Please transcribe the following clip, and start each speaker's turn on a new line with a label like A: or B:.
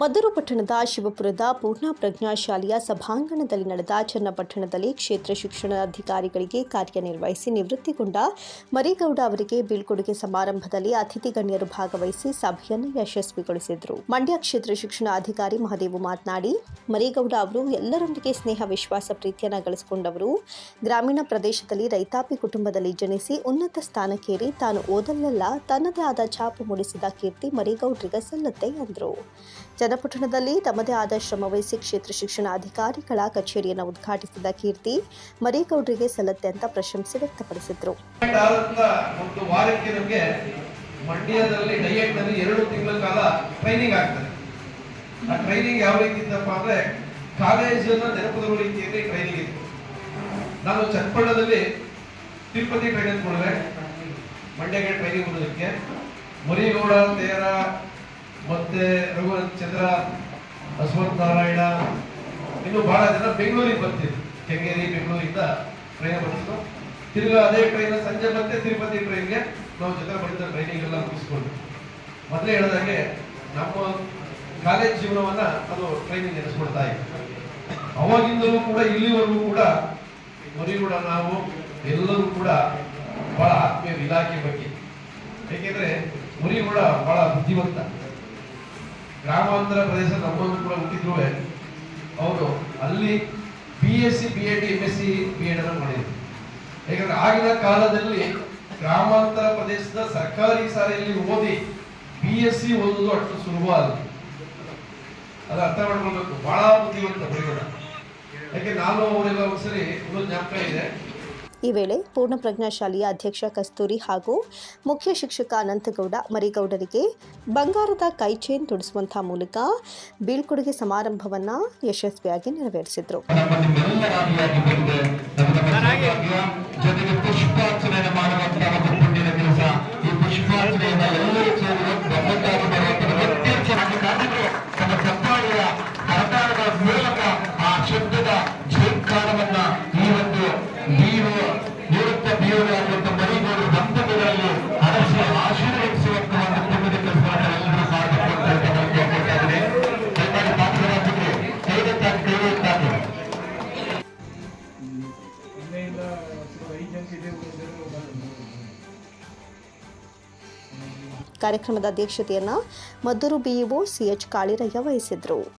A: ಮದ್ದೂರು ಪಟ್ಟಣದ ಶಿವಪುರದ ಪೂರ್ಣ ಪ್ರಜ್ಞಾ ಶಾಲೆಯ ಸಭಾಂಗಣದಲ್ಲಿ ನಡೆದ ಚನ್ನಪಟ್ಟಣದಲ್ಲಿ ಕ್ಷೇತ್ರ ಶಿಕ್ಷಣಾಧಿಕಾರಿಗಳಿಗೆ ಕಾರ್ಯನಿರ್ವಹಿಸಿ ನಿವೃತ್ತಿಗೊಂಡ ಮರಿಗೌಡ ಅವರಿಗೆ ಬೀಳ್ಕೊಡುಗೆ ಸಮಾರಂಭದಲ್ಲಿ ಅತಿಥಿ ಗಣ್ಯರು ಭಾಗವಹಿಸಿ ಸಭೆಯನ್ನು ಯಶಸ್ವಿಗೊಳಿಸಿದರು. ಮಂಡ್ಯ ಕ್ಷೇತ್ರ ಶಿಕ್ಷಣಾಧಿಕಾರಿ ಮಹದೇವು ಮಾತನಾಡಿ, ಮರಿಗೌಡ ಅವರು ಎಲ್ಲರೊಂದಿಗೆ ಸ್ನೇಹ, ವಿಶ್ವಾಸ, ಪ್ರೀತಿಯನ್ನು ಗಳಿಸಿಕೊಂಡವರು. ಗ್ರಾಮೀಣ ಪ್ರದೇಶದಲ್ಲಿ ರೈತಾಪಿ ಕುಟುಂಬದಲ್ಲಿ ಜನಿಸಿ ಉನ್ನತ ಸ್ಥಾನಕ್ಕೇರಿ ತಾನು ಓದಲ್ಲೆಲ್ಲ ತನ್ನದೇ ಆದ ಛಾಪು ಮೂಡಿಸಿದ ಕೀರ್ತಿ ಮರಿಗೌಡ್ರಿಗೆ ಸಲ್ಲುತ್ತೆ ಎಂದರು. ಜನಪಟ್ಟಣದಲ್ಲಿ ತಮ್ಮದೇ ಆದ ಶ್ರಮವಹಿಸಿ ಕ್ಷೇತ್ರ ಶಿಕ್ಷಣ ಅಧಿಕಾರಿಗಳ ಕಚೇರಿಯನ್ನು ಉದ್ಘಾಟಿಸಿದ ಕೀರ್ತಿ, ಮರೇಗೌಡರಿಗೆ ಸಲ್ಲತ್ತೆ ಅಂತ ಪ್ರಶಂಸೆ ವ್ಯಕ್ತಪಡಿಸಿದರು.
B: ಮಂಡ್ಯದಲ್ಲಿ ಡಯಟ್ನಲ್ಲಿ ಎರಡು ತಿಂಗಳ ಕಾಲ ಟ್ರೈನಿಂಗ್ ಆಗ್ತದೆ. ಆ ಟ್ರೈನಿಂಗ್ ಯಾವ ರೀತಿ ಇತ್ತಪ್ಪ ಅಂದ್ರೆ ಕಾಲೇಜನ್ನ ನೆನಪುಗಳ ರೀತಿಯಲ್ಲಿ ಟ್ರೈನಿಂಗ್ ಇತ್ತು. ನಾನು ಚನ್ನಪಟ್ಟಣದಲ್ಲಿ ತಿರುಪತಿ ಟ್ರೈನಿಂಗ್ ಕೊಡುವೆ. ಮಂಡ್ಯಗೆ ಟ್ರೈನಿಂಗ್ ಕೊಡೋದಕ್ಕೆ. ಮುರಿಗೌಡ ತೇರ ಮತ್ತೆ ರಘುವನ್ ಚಂದ್ರ ಅಶ್ವಥ್ ನಾರಾಯಣ, ಇನ್ನು ಬಹಳ ಜನ ಬೆಂಗಳೂರಿಗೆ ಬರ್ತಿದ್ರು ಕೆಂಗೇರಿ, ಬೆಂಗಳೂರಿಂದ ಟ್ರೈನ್ ಬರ್ತಿದ್ರು ತಿರ್ಗಾ ಅದೇ ಟ್ರೈನ್ ಸಂಜೆ ಮತ್ತೆ ತಿರುಪತಿ ಟ್ರೈನ್ಗೆ ನಾವು ಜೊತೆ ಬಡಿದ ಟ್ರೈನಿಂಗ್ ಎಲ್ಲ ಮುಗಿಸ್ಕೊಂಡು. ಮೊದಲೇ ಹೇಳಿದಾಗೆ ನಮ್ಮ ಕಾಲೇಜ್ ಜೀವನವನ್ನ ಅದು ಟ್ರೈನಿಂಗ್ ನೆನೆಸ್ಕೊಡ್ತಾ ಇದೆ. ಅವಾಗಿಂದಲೂ ಕೂಡ ಇಲ್ಲಿವರೆಗೂ ಕೂಡ ಮರಿಗೂಡ ನಾವು ಎಲ್ಲರೂ ಕೂಡ ಬಹಳ ಆತ್ಮೀಯ ಇಲಾಖೆ ಬಗ್ಗೆ. ಏಕೆಂದ್ರೆ ಮುರಿಗೂಡ ಬಹಳ ಬುದ್ಧಿವಂತ. ಗ್ರಾಮಾಂತರ ಪ್ರದೇಶ ನಮ್ಮನ್ನು ಕೂಡ ಹುಟ್ಟಿದ್ರು ಅವರು ಅಲ್ಲಿ B S C B Ed M S C B Ed ಅನ್ನು ಮಾಡಿದ್ರು. ಯಾಕಂದ್ರೆ ಆಗಿನ ಕಾಲದಲ್ಲಿ ಗ್ರಾಮಾಂತರ ಪ್ರದೇಶದ ಸರ್ಕಾರಿ ಶಾಲೆಯಲ್ಲಿ ಓದಿ ಬಿ ಎಸ್ ಸಿ ಓದುವುದು ಅಷ್ಟು ಸುಲಭ ಅಲ್ಲ. ಅದು ಅರ್ಥ ಮಾಡ್ಕೊಳ್ಬೇಕು. ಬಹಳ ಬುದ್ಧಿವಂತ ಮುರಿಗೌಡ ಯಾಕೆ, ನಾನು ಅವರೆಲ್ಲ ಒಂದ್ಸರಿ ಒಂದು ಜ್ಞಾಪಕ ಇದೆ.
A: ಈ ವೇಳೆ ಪೂರ್ಣಪ್ರಜ್ಞಾ ಶಾಲೆಯ ಅಧ್ಯಕ್ಷ ಕಸ್ತೂರಿ ಹಾಗೂ ಮುಖ್ಯ ಶಿಕ್ಷಕ ಅನಂತಗೌಡ ಮರಿಗೌಡರಿಗೆ ಬಂಗಾರದ ಕೈಚೇನ್ ತೊಡಿಸುವಂತಹ ಮೂಲಕ ಬೀಳ್ಕೊಡುಗೆ ಸಮಾರಂಭವನ್ನು ಯಶಸ್ವಿಯಾಗಿ ನೆರವೇರಿಸಿದರು. ಕಾರ್ಯಕ್ರಮದ ಅಧ್ಯಕ್ಷತೆಯನ್ನು ಮದ್ದೂರು ಬಿಇಒ ಸಿಎಚ್ ಕಾಳಿರಯ್ಯ ವಹಿಸಿದ್ರು.